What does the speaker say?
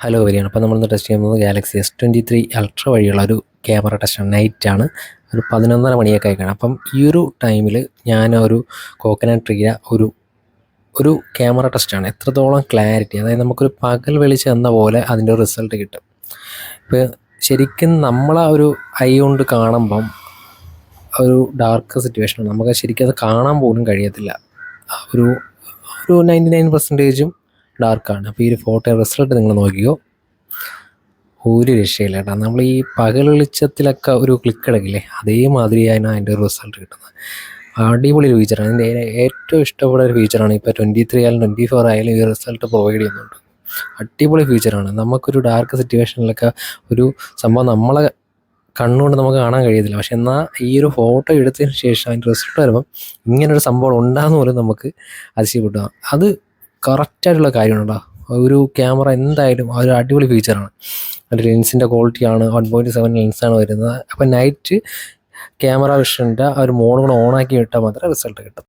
Hello വരികയാണ് അപ്പോൾ നമ്മളിന്ന് ടെസ്റ്റ് ചെയ്യുന്നത് Galaxy S twenty three ultra വഴിയുള്ള ഒരു ക്യാമറ ടെസ്റ്റാണ് നൈറ്റാണ് ഒരു പതിനൊന്നര മണിയൊക്കെ ആയിക്കാണ്. അപ്പം ഈ ഒരു ടൈമിൽ ഞാൻ ഒരു കോക്കനട്ട് ട്രീയ ഒരു ഒരു ക്യാമറ ടെസ്റ്റാണ് എത്രത്തോളം ക്ലാരിറ്റി അതായത് നമുക്കൊരു പകൽ വെളിച്ചം എന്ന പോലെ അതിന്റെ റിസൾട്ട് കിട്ടും. ഇപ്പോൾ ശരിക്കും നമ്മളെ ഒരു ഐ കൊണ്ട് കാണുമ്പം ഒരു ഡാർക്ക് സിറ്റുവേഷനാണ് നമുക്ക് ശരിക്കും അത് കാണാൻ പോലും കഴിയത്തില്ല. ഒരു ഒരു നയന്റി നയൻ പെർസെന്റേജും ഡാർക്കാണ് അപ്പോൾ ഈ ഒരു ഫോട്ടോ റിസൾട്ട് നിങ്ങൾ നോക്കിയോ ഒരു രക്ഷയില്ല കേട്ടോ. നമ്മൾ ഈ പകൽ വെളിച്ചത്തിലൊക്കെ ഒരു ക്ലിക്ക് എടുക്കില്ലേ അതേമാതിരിയാണ് അതിന്റെ റിസൾട്ട് കിട്ടുന്നത്. അടിപൊളി ഫീച്ചറാണ് എന്റെ ഏറ്റവും ഇഷ്ടപ്പെട്ട ഒരു ഫീച്ചറാണ് ഇപ്പോൾ ട്വന്റി ത്രീ ആയാലും ട്വന്റി ഫോർ ആയാലും ഈ റിസൾട്ട് പ്രൊവൈഡ് ചെയ്യുന്നുണ്ട്. അടിപൊളി ഫീച്ചറാണ് നമുക്കൊരു ഡാർക്ക് സിറ്റുവേഷനിലൊക്കെ ഒരു സംഭവം നമ്മളെ കണ്ണുകൊണ്ട് നമുക്ക് കാണാൻ കഴിയത്തില്ല. പക്ഷെ എന്നാൽ ഈ ഒരു ഫോട്ടോ എടുത്തതിന് ശേഷം അതിന്റെ റിസൾട്ട് വരുമ്പം ഇങ്ങനൊരു സംഭവം ഉണ്ടാകുന്ന പോലും നമുക്ക് അതിശയപ്പെട്ടു അത് കറക്റ്റായിട്ടുള്ള കാര്യമാണ് കേട്ടോ ഒരു ക്യാമറ എന്തായാലും ഒരു അടിപൊളി ഫീച്ചറാണ് അതിന്റെ ലെൻസിന്റെ ക്വാളിറ്റിയാണ് വൺ പോയിന്റ് സെവൻ ലെൻസാണ് വരുന്നത്. അപ്പോൾ നൈറ്റ് ക്യാമറ വിഷന്റെ ആ ഒരു മോഡ് കൂടെ ഓണാക്കി വിട്ടാൽ മാത്രമേ റിസൾട്ട് കിട്ടും